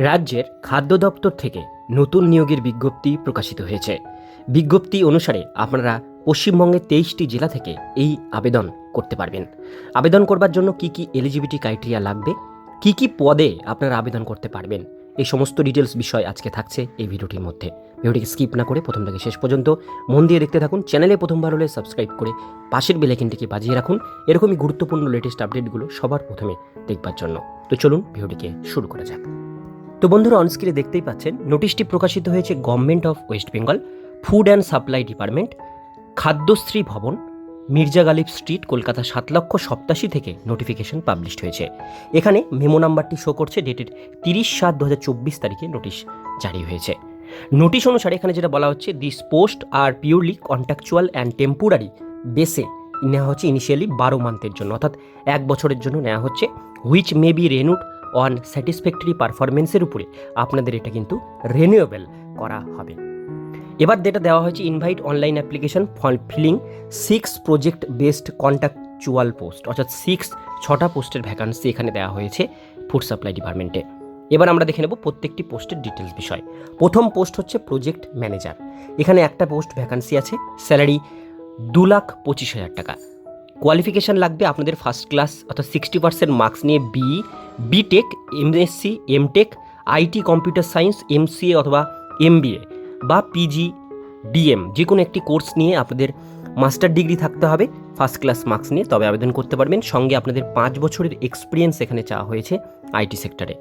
রাজ্যের খাদ্য দপ্তর থেকে নতুন নিয়োগের বিজ্ঞপ্তি প্রকাশিত হয়েছে। বিজ্ঞপ্তি অনুসারে আপনারা পশ্চিমবঙ্গের তেইশটি জেলা থেকে এই আবেদন করতে পারবেন। আবেদন করবার জন্য কি কি এলিজিবিলিটি ক্রাইটেরিয়া লাগবে? কি কি পদে আপনারা আবেদন করতে পারবেন? এই সমস্ত ডিটেলস বিষয় আজকে থাকছে এই ভিডিওটির মধ্যে। ভিডিওটিকে স্কিপ না করে প্রথম থেকে শেষ পর্যন্ত মন দিয়ে দেখতে থাকুন। চ্যানেলে প্রথমবার হলে সাবস্ক্রাইব করে পাশের বেলাইকেনটিকে বাজিয়ে রাখুন। এরকমই গুরুত্বপূর্ণ লেটেস্ট আপডেটগুলো সবার প্রথমে দেখবার জন্য। তো চলুন ভিডিওটিকে শুরু করা যাক। তো বন্ধুরা অনস্ক্রিনে দেখতেই পাচ্ছেন নোটিশটি প্রকাশিত হয়েছে government of West Bengal food and supply department Khadyashree Bhawan, Mirza Ghalib street, Kolkata সাত লক্ষ সপ্তাশি থেকে নোটিফিকেশন পাবলিশড হয়েছে। এখানে মেমো নাম্বারটি শো করছে ডেটের তিরিশ সাত দু তারিখে নোটিশ জারি হয়েছে। নোটিশ অনুসারে এখানে যেটা বলা হচ্ছে this post are purely contractual and temporary বেসে নেওয়া হচ্ছে ইনিশিয়ালি বারো মান্থের জন্য, অর্থাৎ এক বছরের জন্য নেওয়া হচ্ছে which may be renewed on satisfactory পারফরমেন্সের উপরে আপনাদের এটা কিন্তু রেনিউয়েবল করা হবে। এবার যেটা দেওয়া হয়েছে invite online application filling six project based contractual post অর্থাৎ সিক্স ছটা পোস্টের ভ্যাকান্সি এখানে দেওয়া হয়েছে ফুড সাপ্লাই ডিপার্টমেন্টে এবার আমরা দেখে নেব প্রত্যেকটি পোস্টের ডিটেলস বিষয়। প্রথম পোস্ট হচ্ছে প্রজেক্ট ম্যানেজার এখানে একটা পোস্ট ভ্যাকান্সি আছে স্যালারি দু লাখ পঁচিশ হাজার টাকা। কোয়ালিফিকেশান লাগবে আপনাদের ফার্স্ট ক্লাস অর্থাৎ সিক্সটি পার্সেন্ট মার্কস নিয়ে B BTech MSc MTech IT computer science MCA অথবা এমবিএ বা পিজি ডিএম যে কোনো একটি কোর্স নিয়ে আপনাদের মাস্টার ডিগ্রি থাকতে হবে ফার্স্ট ক্লাস মার্কস নিয়ে। তবে আবেদন করতে পারবেন। সঙ্গে আপনাদের পাঁচ বছরের এক্সপিরিয়েন্স এখানে চাওয়া হয়েছে আইটি সেক্টরে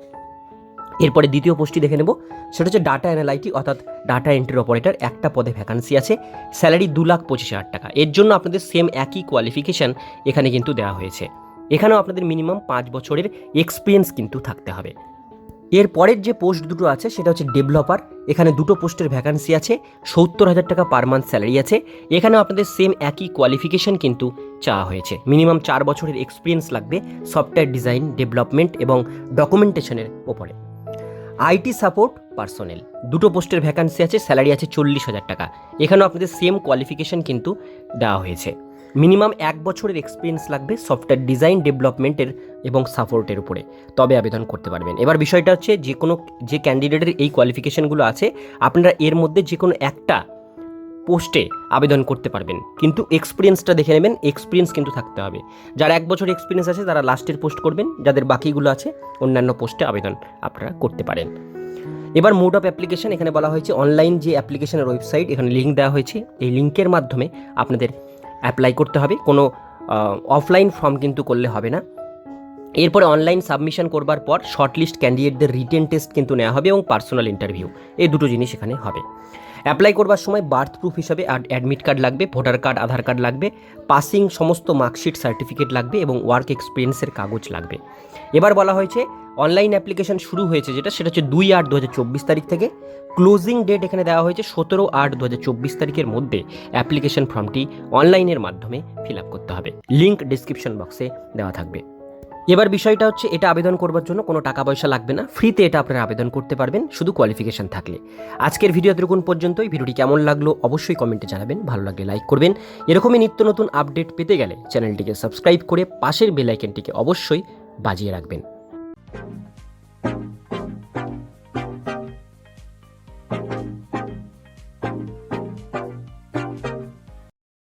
এরপরে দ্বিতীয় পোস্টটি দেখে নেব। সেটা হচ্ছে ডাটা অ্যানালাইটি অর্থাৎ ডাটা এন্ট্রি অপারেটর একটা পদে ভ্যাকান্সি আছে স্যালারি দু লাখ পঁচিশ হাজার টাকা। এর জন্য আপনাদের সেম একই কোয়ালিফিকেশান এখানে কিন্তু দেওয়া হয়েছে। এখানেও আপনাদের মিনিমাম পাঁচ বছরের এক্সপিরিয়েন্স কিন্তু থাকতে হবে। এর পরের যে পোস্ট দুটো আছে, সেটা হচ্ছে ডেভেলপার এখানে দুটো পোস্টের ভ্যাকান্সি আছে, সত্তর হাজার টাকা পার মান্থ স্যালারি আছে। এখানেও আপনাদের সেম একই কোয়ালিফিকেশান কিন্তু চাওয়া হয়েছে। মিনিমাম চার বছরের এক্সপিরিয়েন্স লাগবে সফটওয়্যার ডিজাইন ডেভেলপমেন্ট এবং ডকুমেন্টেশনের ওপরে আইটি সাপোর্ট পার্সোনেল। দুটো পোস্টের ভ্যাকান্সি আছে, স্যালারি আছে চল্লিশ হাজার টাকা। এখানেও আপনাদের সেম কোয়ালিফিকেশান কিন্তু দেওয়া হয়েছে। মিনিমাম এক বছরের এক্সপিরিয়েন্স লাগবে সফটওয়্যার ডিজাইন, ডেভেলপমেন্টের এবং সাপোর্টের উপরে। তবে আবেদন করতে পারবেন। এবার বিষয়টা হচ্ছে, যে কোনো, যে ক্যান্ডিডেটের এই কোয়ালিফিকেশানগুলো আছে, আপনারা এর মধ্যে যে কোনো একটা পোস্টে আবেদন করতে পারবেন। কিন্তু এক্সপিরিয়েন্সটা দেখে নেবেন এক্সপিরিয়েন্স কিন্তু থাকতে হবে। যারা এক বছর এক্সপিরিয়েন্স আছে, তারা লাস্টের পোস্ট করবেন, যাদের বাকিগুলো আছে, অন্যান্য পোস্টে আবেদন আপনারা করতে পারেন। এবার মোড অফ অ্যাপ্লিকেশন এখানে বলা হয়েছে অনলাইন যে অ্যাপ্লিকেশনের ওয়েবসাইট এখানে লিঙ্ক দেওয়া হয়েছে। এই লিঙ্কের মাধ্যমে আপনাদের অ্যাপ্লাই করতে হবে। কোনো অফলাইন ফর্ম কিন্তু করলে হবে না। এরপরে অনলাইন সাবমিশন করবার পর শর্টলিস্ট ক্যান্ডিডেটদের রিটেন টেস্ট কিন্তু নেওয়া হবে এবং পার্সোনাল ইন্টারভিউ এই দুটো জিনিস এখানে হবে। অ্যাপ্লাই করবার সময় বার্থ প্রুফ হিসাবে অ্যাডমিট কার্ড লাগবে ভোটার কার্ড আধার কার্ড লাগবে পাসিং সমস্ত মার্কশিট সার্টিফিকেট লাগবে এবং ওয়ার্ক এক্সপিরিয়েন্সের কাগজ লাগবে। এবার বলা হয়েছে অনলাইন অ্যাপ্লিকেশন শুরু হয়েছে যেটা, সেটা হচ্ছে দুই আট দু তারিখ থেকে। ক্লোজিং ডেট এখানে দেওয়া হয়েছে সতেরো আট দু তারিখের মধ্যে অ্যাপ্লিকেশন ফর্মটি অনলাইনের মাধ্যমে ফিল আপ করতে হবে। লিঙ্ক ডিসক্রিপশন বক্সে দেওয়া থাকবে। এবার বিষয়টা হচ্ছে, এটা আবেদন করবার জন্য কোনো টাকা পয়সা লাগবে না। ফ্রিতে এটা আপনারা আবেদন করতে পারবেন, শুধু কোয়ালিফিকেশান থাকলে। আজকের ভিডিও এতটুকুন পর্যন্তই। ভিডিওটি কেমন লাগল অবশ্যই কমেন্টে জানাবেন, ভালো লাগলে লাইক করবেন। এরকমই নিত্য নতুন আপডেট পেতে গেলে চ্যানেলটিকে সাবস্ক্রাইব করে পাশের বেলাইকেনটিকে অবশ্যই বাজিয়ে রাখবেন।